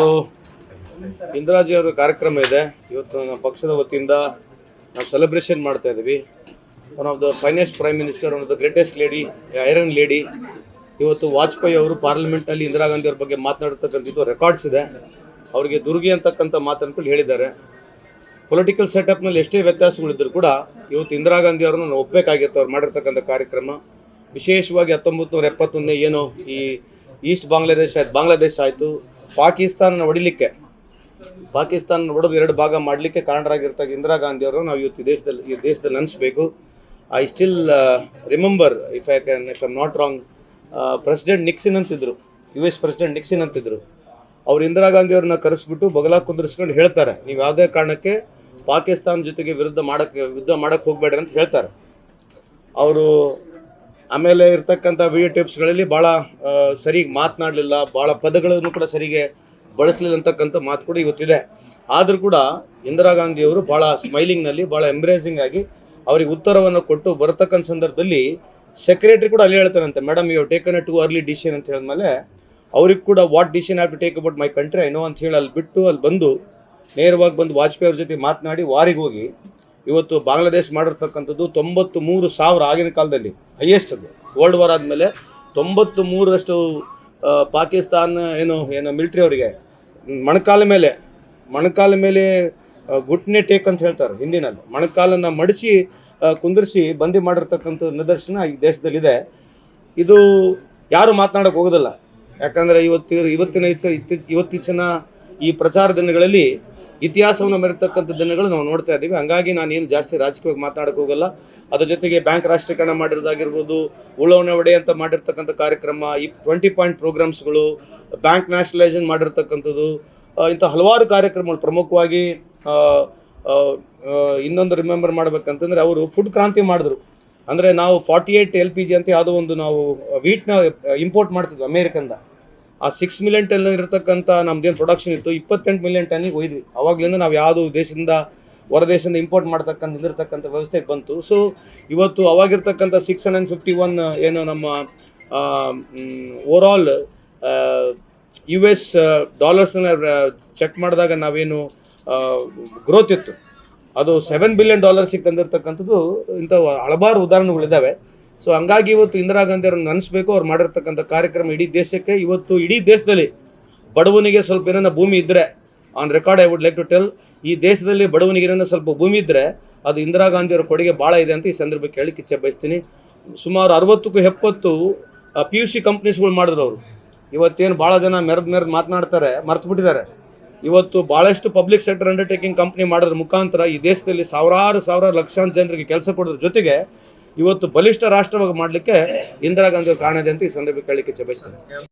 ಇವತ್ತು ಇಂದಿರಾಜಿ ಅವರ ಕಾರ್ಯಕ್ರಮ ಇದೆ. ಇವತ್ತು ನಮ್ಮ ಪಕ್ಷದ ವತಿಯಿಂದ ನಾವು ಸೆಲೆಬ್ರೇಷನ್ ಮಾಡ್ತಾ ಇದ್ದೀವಿ. One of the finest prime minister one of the greatest lady iron lady ಇವತ್ತು ವಾಜಪೇಯಿ ಅವರು ಪಾರ್ಲಿಮೆಂಟಲ್ಲಿ ಇಂದಿರಾ ಗಾಂಧಿ ಅವ್ರ ಬಗ್ಗೆ ಮಾತನಾಡ್ತಕ್ಕಂಥದ್ದು ರೆಕಾರ್ಡ್ಸ್ ಇದೆ. ಅವರಿಗೆ ದುರ್ಗಿ ಅಂತಕ್ಕಂಥ ಮಾತನ್ಕೊಂಡು ಹೇಳಿದ್ದಾರೆ. ಪೊಲಿಟಿಕಲ್ ಸೆಟಪ್ನಲ್ಲಿ ಎಷ್ಟೇ ವ್ಯತ್ಯಾಸಗಳಿದ್ದರೂ ಕೂಡ ಇವತ್ತು ಇಂದಿರಾ ಗಾಂಧಿ ನಾವು ಒಪ್ಪಬೇಕಾಗಿತ್ತು ಅವ್ರು ಮಾಡಿರ್ತಕ್ಕಂಥ ಕಾರ್ಯಕ್ರಮ. ವಿಶೇಷವಾಗಿ ಹತ್ತೊಂಬತ್ತು ನೂರ ಎಪ್ಪತ್ತೊಂದನೇ ಏನು ಈ ಈಸ್ಟ್ ಬಾಂಗ್ಲಾದೇಶ ಆಯ್ತು ಬಾಂಗ್ಲಾದೇಶ ಆಯಿತು. ಪಾಕಿಸ್ತಾನ ಹೊಡಿಲಿಕ್ಕೆ ಪಾಕಿಸ್ತಾನ ಹೊಡೆದು ಎರಡು ಭಾಗ ಮಾಡಲಿಕ್ಕೆ ಕಾರಣರಾಗಿರ್ತಕ್ಕ ಇಂದಿರಾ ಗಾಂಧಿ ಅವರು ನಾವು ಇವತ್ತು ದೇಶದಲ್ಲಿ, ಈ ದೇಶದಲ್ಲಿ ನೆನೆಸ್ಬೇಕು. I still remember if I can if I'm not wrong president Nixon ಅಂತಿದ್ರು ಯು ಎಸ್ ಪ್ರೆಸಿಡೆಂಟ್ ನಿಕ್ಸಿನ್ ಅಂತಿದ್ರು. ಅವ್ರು ಇಂದಿರಾ ಗಾಂಧಿ ಅವ್ರನ್ನ ಕರೆಸ್ಬಿಟ್ಟು ಬಗಲ ಕುಂದಿರಿಸ್ಕೊಂಡು ಹೇಳ್ತಾರೆ, ನೀವು ಯಾವುದೇ ಕಾರಣಕ್ಕೆ ಪಾಕಿಸ್ತಾನ ಜೊತೆಗೆ ವಿರುದ್ಧ ಮಾಡಕ್ಕೆ, ಯುದ್ಧ ಮಾಡಕ್ಕೆ ಹೋಗಬೇಡ್ರಿ ಅಂತ ಹೇಳ್ತಾರೆ. ಅವರು ಆಮೇಲೆ ಇರ್ತಕ್ಕಂಥ ವಿಡಿಯೋ ಟಿಪ್ಸ್ಗಳಲ್ಲಿ ಭಾಳ ಸರಿಗೆ ಮಾತನಾಡಲಿಲ್ಲ, ಭಾಳ ಪದಗಳನ್ನು ಕೂಡ ಸರಿಗೆ ಬಳಸಲಿಲ್ಲ ಅಂತಕ್ಕಂಥ ಮಾತು ಕೂಡ ಇವತ್ತಿದೆ. ಆದರೂ ಕೂಡ ಇಂದಿರಾ ಗಾಂಧಿಯವರು ಭಾಳ ಸ್ಮೈಲಿಂಗ್ನಲ್ಲಿ ಭಾಳ ಎಂಬ್ರೇಸಿಂಗ್ ಆಗಿ ಅವರಿಗೆ ಉತ್ತರವನ್ನು ಕೊಟ್ಟು ಬರತಕ್ಕಂಥ ಸಂದರ್ಭದಲ್ಲಿ ಸೆಕ್ರೆಟರಿ ಕೂಡ ಅಲ್ಲಿ ಹೇಳ್ತಾರಂತೆ madam you taken too early decision ಅಂತ ಹೇಳಿದ್ಮೇಲೆ ಅವ್ರಿಗೆ ಕೂಡ what decision have to take about my country I know ಅಂತ ಹೇಳಿ ಅಲ್ಲಿ ಬಿಟ್ಟು, ಅಲ್ಲಿ ಬಂದು, ನೇರವಾಗಿ ಬಂದು ವಾಜಪೇಯಿ ಅವ್ರ ಜೊತೆ ಮಾತನಾಡಿ ವಾರಿಗೆ ಹೋಗಿ ಇವತ್ತು ಬಾಂಗ್ಲಾದೇಶ ಮಾಡಿರ್ತಕ್ಕಂಥದ್ದು ತೊಂಬತ್ತು ಮೂರು ಸಾವಿರ ಆಗಿನ ಕಾಲದಲ್ಲಿ ಹೈಯೆಸ್ಟ್ ಅದು. ವರ್ಲ್ಡ್ ವಾರ್ ಆದಮೇಲೆ ತೊಂಬತ್ತು ಮೂರರಷ್ಟು ಪಾಕಿಸ್ತಾನ ಏನು ಏನು ಮಿಲಿಟ್ರಿ ಅವರಿಗೆ ಮಣಕಾಲ ಮೇಲೆ ಮಣಕಾಲ ಮೇಲೆ ಗುಟ್ನೆ ಟೇಕ್ ಅಂತ ಹೇಳ್ತಾರೆ ಹಿಂದಿನಲ್ಲಿ. ಮಣಕಾಲನ್ನು ಮಡಿಸಿ ಕುಂದಿರಿಸಿ ಬಂದಿ ಮಾಡಿರ್ತಕ್ಕಂಥ ನಿದರ್ಶನ ಈ ದೇಶದಲ್ಲಿದೆ. ಇದು ಯಾರು ಮಾತನಾಡಕ್ಕೆ ಹೋಗೋದಿಲ್ಲ. ಯಾಕಂದರೆ ಇವತ್ತು ಇವತ್ತಿನ ಇವತ್ತೀಚಿನ ಈ ಪ್ರಚಾರ ದಿನಗಳಲ್ಲಿ ಇತಿಹಾಸವನ್ನು ಮೆರೆತಕ್ಕಂಥ ದಿನಗಳು ನಾವು ನೋಡ್ತಾ ಇದ್ದೀವಿ. ಹಂಗಾಗಿ ನಾನೇನು ಜಾಸ್ತಿ ರಾಜಕೀಯವಾಗಿ ಮಾತಾಡೋಕೆ ಹೋಗಲ್ಲ. ಅದ್ರ ಜೊತೆಗೆ ಬ್ಯಾಂಕ್ ರಾಷ್ಟ್ರೀಕರಣ ಮಾಡಿರೋದಾಗಿರ್ಬೋದು ಉಳವಣೆ ಒಡೆ ಅಂತ ಮಾಡಿರ್ತಕ್ಕಂಥ ಕಾರ್ಯಕ್ರಮ, ಈ ಟ್ವೆಂಟಿ ಪಾಯಿಂಟ್ ಪ್ರೋಗ್ರಾಮ್ಸ್ಗಳು ಬ್ಯಾಂಕ್ ನ್ಯಾಷನಲೈಸೇಷನ್ ಮಾಡಿರ್ತಕ್ಕಂಥದ್ದು ಇಂಥ ಹಲವಾರು ಕಾರ್ಯಕ್ರಮಗಳು ಪ್ರಮುಖವಾಗಿ ಇನ್ನೊಂದು ರಿಮೆಂಬರ್ ಮಾಡ್ಬೇಕಂತಂದ್ರೆ ಅವರು ಫುಡ್ ಕ್ರಾಂತಿ ಮಾಡಿದ್ರು. ಅಂದರೆ ನಾವು forty eight L P G ಅಂತ ಯಾವುದೋ ಒಂದು ನಾವು ವೀಟ್ನ ಇಂಪೋರ್ಟ್ ಮಾಡ್ತಿದ್ವಿ ಅಮೇರಿಕಂದ ಆ ಸಿಕ್ಸ್ ಮಿಲಿಯನ್ ಟನ್ ಇರತಕ್ಕಂಥ ನಮ್ದೇನು ಪ್ರೊಡಕ್ಷನ್ ಇತ್ತು, ಇಪ್ಪತ್ತೆಂಟು ಮಿಲಿಯನ್ ಟನ್ನಿಗೆ ಒಯ್ದ್ವಿ ಅವಾಗಲಿಂದ ನಾವು ಯಾವುದು ದೇಶದಿಂದ, ಹೊರ ದೇಶದಿಂದ ಇಂಪೋರ್ಟ್ ಮಾಡ್ತಕ್ಕಂಥ ಇಲ್ಲಿರ್ತಕ್ಕಂಥ ವ್ಯವಸ್ಥೆಗೆ ಬಂತು. ಸೊ ಇವತ್ತು ಅವಾಗಿರ್ತಕ್ಕಂಥ ಸಿಕ್ಸ್ ಹಂಡ್ರೆಡ್ ಫಿಫ್ಟಿ ಒನ್ ಏನು ನಮ್ಮ ಓವರಾಲ್ ಯು ಎಸ್ ಡಾಲರ್ಸ್ನ ಚೆಕ್ ಮಾಡಿದಾಗ ನಾವೇನು ಗ್ರೋತ್ ಇತ್ತು. ಅದು ಸೆವೆನ್ ಬಿಲಿಯನ್ ಡಾಲರ್ಸಿಗೆ ತಂದಿರತಕ್ಕಂಥದ್ದು ಇಂಥ ಹಲವಾರು ಉದಾಹರಣೆಗಳಿದ್ದಾವೆ. ಸೊ ಹಂಗಾಗಿ ಇವತ್ತು ಇಂದಿರಾ ಗಾಂಧಿ ಅವ್ರನ್ನ ನೆನೆಸ್ಬೇಕು, ಅವ್ರು ಮಾಡಿರ್ತಕ್ಕಂಥ ಕಾರ್ಯಕ್ರಮ ಇಡೀ ದೇಶಕ್ಕೆ, ಇವತ್ತು ಇಡೀ ದೇಶದಲ್ಲಿ ಬಡವನಿಗೆ ಸ್ವಲ್ಪ ಏನಾರ ಭೂಮಿ ಇದ್ದರೆ on record I would like to tell ಈ ದೇಶದಲ್ಲಿ ಬಡವನಿಗೆ ಏನನ್ನ ಸ್ವಲ್ಪ ಭೂಮಿ ಇದ್ದರೆ ಅದು ಇಂದಿರಾ ಗಾಂಧಿ ಅವರ ಕೊಡುಗೆ ಭಾಳ ಇದೆ ಅಂತ ಈ ಸಂದರ್ಭಕ್ಕೆ ಹೇಳಿ ಇಚ್ಛೆ ಬಯಸ್ತೀನಿ. ಸುಮಾರು ಅರವತ್ತಕ್ಕೂ ಎಪ್ಪತ್ತು ಪಿ ಯು ಸಿ ಕಂಪ್ನೀಸ್ಗಳು ಮಾಡಿದ್ರು ಅವರು. ಇವತ್ತೇನು ಭಾಳ ಜನ ಮೆರೆದು ಮೆರೆದು ಮಾತನಾಡ್ತಾರೆ, ಮರ್ತು ಬಿಟ್ಟಿದ್ದಾರೆ. ಇವತ್ತು ಭಾಳಷ್ಟು ಪಬ್ಲಿಕ್ ಸೆಕ್ಟರ್ ಅಂಡರ್ಟೇಕಿಂಗ್ ಕಂಪ್ನಿ ಮಾಡೋದ್ರ ಮುಖಾಂತರ ಈ ದೇಶದಲ್ಲಿ ಸಾವಿರಾರು ಸಾವಿರಾರು ಲಕ್ಷಾಂತರ ಜನರಿಗೆ ಕೆಲಸ ಕೊಡೋದ್ರ ಜೊತೆಗೆ ಇವತ್ತು ಬಲಿಷ್ಠ ರಾಷ್ಟ್ರವಾಗಿ ಮಾಡಲಿಕ್ಕೆ ಇಂದಿರಾ ಗಾಂಧಿ ಅವ್ರ ಕಾರಣ ಇದೆ ಅಂತ ಈ ಸಂದರ್ಭಕ್ಕೆ ಹೇಳಲಿಕ್ಕೆ ಬಯಸ್ತೇನೆ.